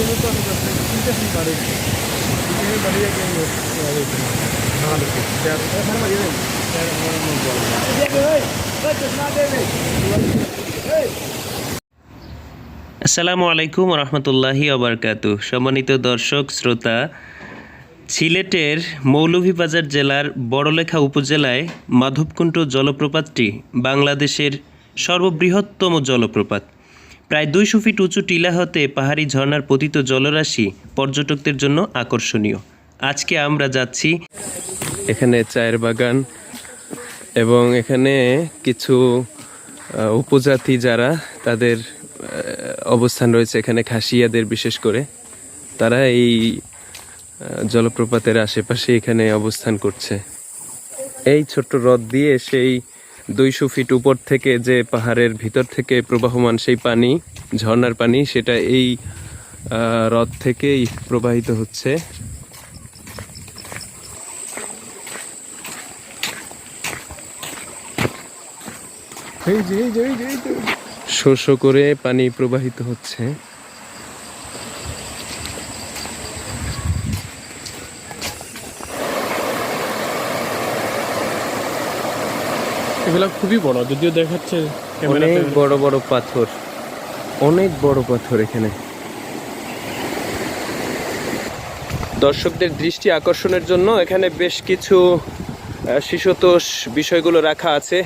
যাচ্ছি তিনটে দিন বাড়ি তিনটে বাড়ি গিয়ে আমি বাড়ি নাহলে এখানে বাড়ি যাই আসসালামু আলাইকুম রহমতুল্লাহি অবরকাতু সম্মানিত দর্শক শ্রোতা সিলেটের মৌলভীবাজার জেলার বড়লেখা উপজেলায় মাধবকুণ্ড জলপ্রপাতটি বাংলাদেশের সর্ববৃহত্তম জলপ্রপাত প্রায় দুইশো ফিট উঁচু টিলা হতে পাহাড়ি ঝর্ণার পতিত জলরাশি পর্যটকদের জন্য আকর্ষণীয়। আজকে আমরা যাচ্ছি এখানে চায়ের বাগান এবং এখানে কিছু উপজাতি যারা তাদের অবস্থান রয়েছে এখানে খাসিয়াদের বিশেষ করে। তারা এই জলপ্রপাতের আশেপাশে এখানে অবস্থান করছে। এই ছোট্ট হ্রদ দিয়ে সেই দুইশো ফিট উপর থেকে যে পাহাড়ের ভিতর থেকে প্রবাহমান সেই পানি ঝর্ণার পানি সেটা এই হ্রদ থেকেই প্রবাহিত হচ্ছে। শো করে পানি প্রবাহিত হচ্ছে। এগুলো খুবই বড় যদিও দেখাচ্ছে অনেক বড় বড় পাথর। অনেক বড় পাথর এখানে। দর্শকদের দৃষ্টি আকর্ষণের জন্য এখানে বেশ কিছু শিশুতোষ বিষয়গুলো রাখা আছে।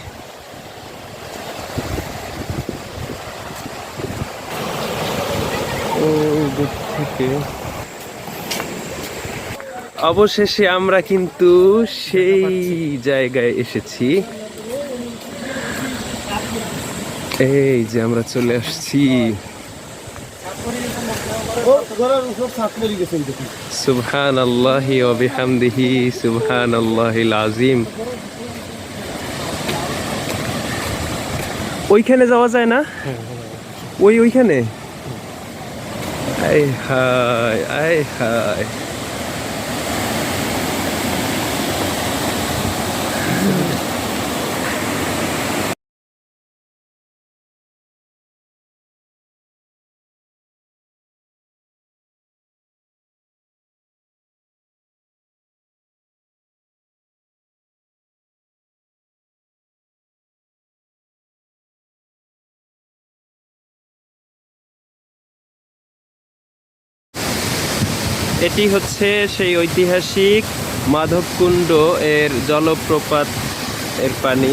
অবশেষে আমরা কিন্তু সেই জায়গায় এসেছি। এই যে আমরা চলে আসছি। সুবহান আল্লাহি অবিহামদিহি সুবহান আল্লাহিল আজিম ওইখানে যাওয়া যায় না? ওই ওইখানে? আয় হায় আয় হায়। এটি হচ্ছে সেই ঐতিহাসিক মাধবকুণ্ড এর জলপ্রপাত এর পানি।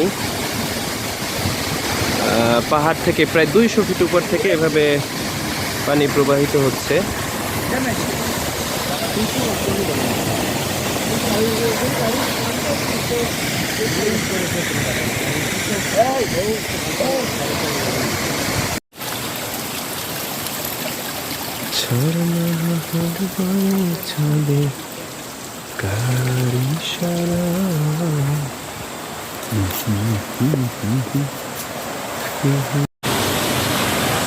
পাহাড় থেকে প্রায় দুইশো ফিট উপর থেকে এভাবে পানি প্রবাহিত হচ্ছে। চলে, গাড়ি সারা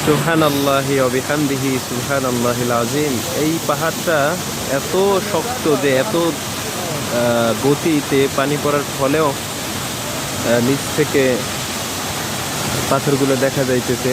সুহান আল্লাহি অবিহামদিহি সুহান আল্লাহিল আজিম এই পাহাড়টা এত শক্ত যে এত গতিতে পানি পড়ার ফলেও নিচ থেকে পাথরগুলো দেখা যাইতেছে।